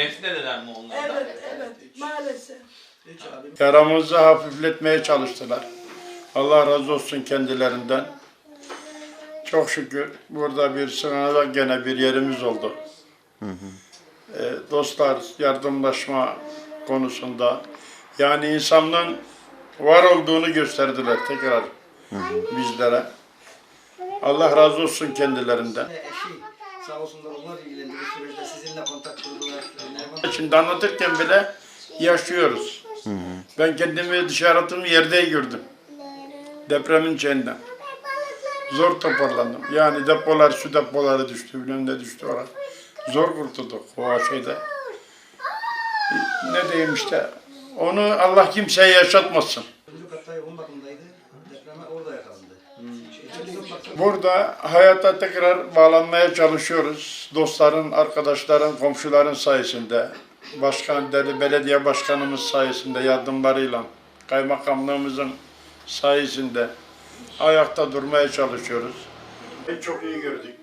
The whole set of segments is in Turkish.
ettiler mi onlar da? Evet, evet. Maalesef. Yaramızı hafifletmeye çalıştılar. Allah razı olsun kendilerinden. Çok şükür burada bir sığınacak gene bir yerimiz oldu. Ee, dostlar yardımlaşma konusunda yani insanlığın var olduğunu gösterdiler tekrar bizlere. Allah razı olsun kendilerinden. Eşi sağ olsunlar onlar ilgilendi bu süreçte sizinle kontak kurdular. Şimdi anlatırken bile yaşıyoruz. Ben kendimi dışarı attığım yerde gördüm. Depremin içinden. Zor toparlandım. Yani depolar, su depoları düştü, bilmem ne düştü oraya. Zor kurtulduk o şeyde. Ne diyeyim işte, onu Allah kimseye yaşatmasın. Burada hayata tekrar bağlanmaya çalışıyoruz. Dostların, arkadaşların, komşuların sayesinde, başkan, dedi, belediye başkanımız sayesinde yardımlarıyla, kaymakamlığımızın sayesinde ayakta durmaya çalışıyoruz. Çok iyi gördük,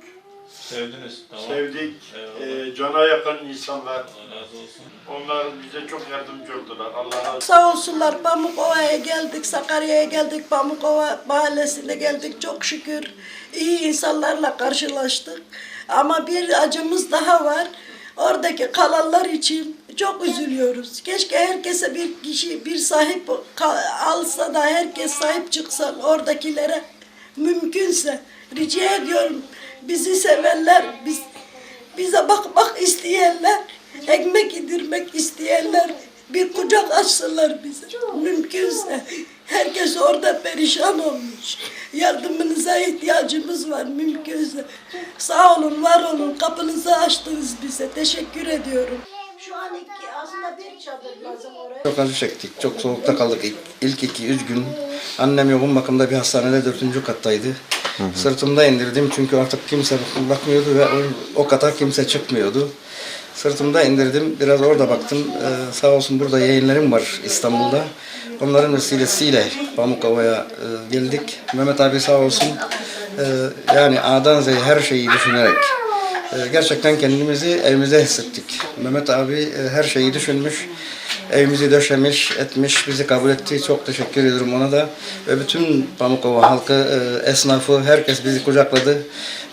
Sevdiniz. Tamam. sevdik, Eyvallah. Ee, cana yakın insanlar. Allah razı olsun. Onlar bize çok yardımcı oldular. Allah razı olsun. Sağ olsunlar Pamukova'ya geldik, Sakarya'ya geldik, Pamukova mahallesine geldik. Çok şükür iyi insanlarla karşılaştık. Ama bir acımız daha var. Oradaki kalanlar için çok üzülüyoruz. Keşke herkese bir kişi bir sahip alsa da herkes sahip çıksa oradakilere mümkünse. Rica ediyorum bizi sevenler, biz bize bakmak isteyenler, ekmek yedirmek isteyenler bir kucak açsınlar bize. Mümkünse. Herkes orada perişan olmuş. Yardımınıza ihtiyacımız var mümkünse. Sağ olun, var olun. Kapınızı açtınız bize. Teşekkür ediyorum. Şu an iki, aslında bir çadır lazım oraya. Çok acı çektik. Çok soğukta kaldık ilk, ilk iki, üç gün. Annem yoğun bakımda bir hastanede dördüncü kattaydı. Sırtımda indirdim çünkü artık kimse bakmıyordu ve o, o kata kimse çıkmıyordu. Sırtımda indirdim. Biraz orada baktım. Ee, sağ olsun burada yayınlarım var İstanbul'da. Onların vesilesiyle Pamukova'ya e, geldik. Mehmet abi sağ olsun. e, yani A'dan Z'ye her şeyi düşünerek ee, Gerçekten kendimizi evimizde hissettik. Mehmet abi e, her şeyi düşünmüş, evimizi döşemiş, etmiş, bizi kabul etti. Çok teşekkür ediyorum ona da. Ve bütün Pamukova halkı, e, esnafı, herkes bizi kucakladı.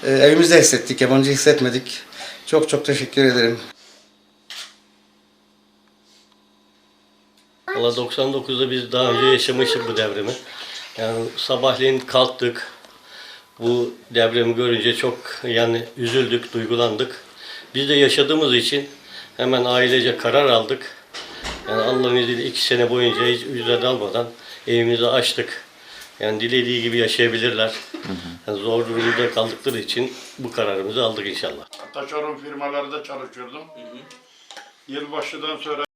E, Evimizde hissettik, yabancı hissetmedik. Çok çok teşekkür ederim. Valla 99'da biz daha önce yaşamıştık bu depremi. Yani sabahleyin kalktık. Bu depremi görünce çok yani üzüldük, duygulandık. Biz de yaşadığımız için hemen ailece karar aldık. Yani Allah'ın izniyle iki sene boyunca hiç ücret almadan evimizi açtık. Yani dilediği gibi yaşayabilirler. Yani zor durumda kaldıkları için bu kararımızı aldık inşallah. Taşeron firmalarda çalışıyordum. Yılbaşıdan sonra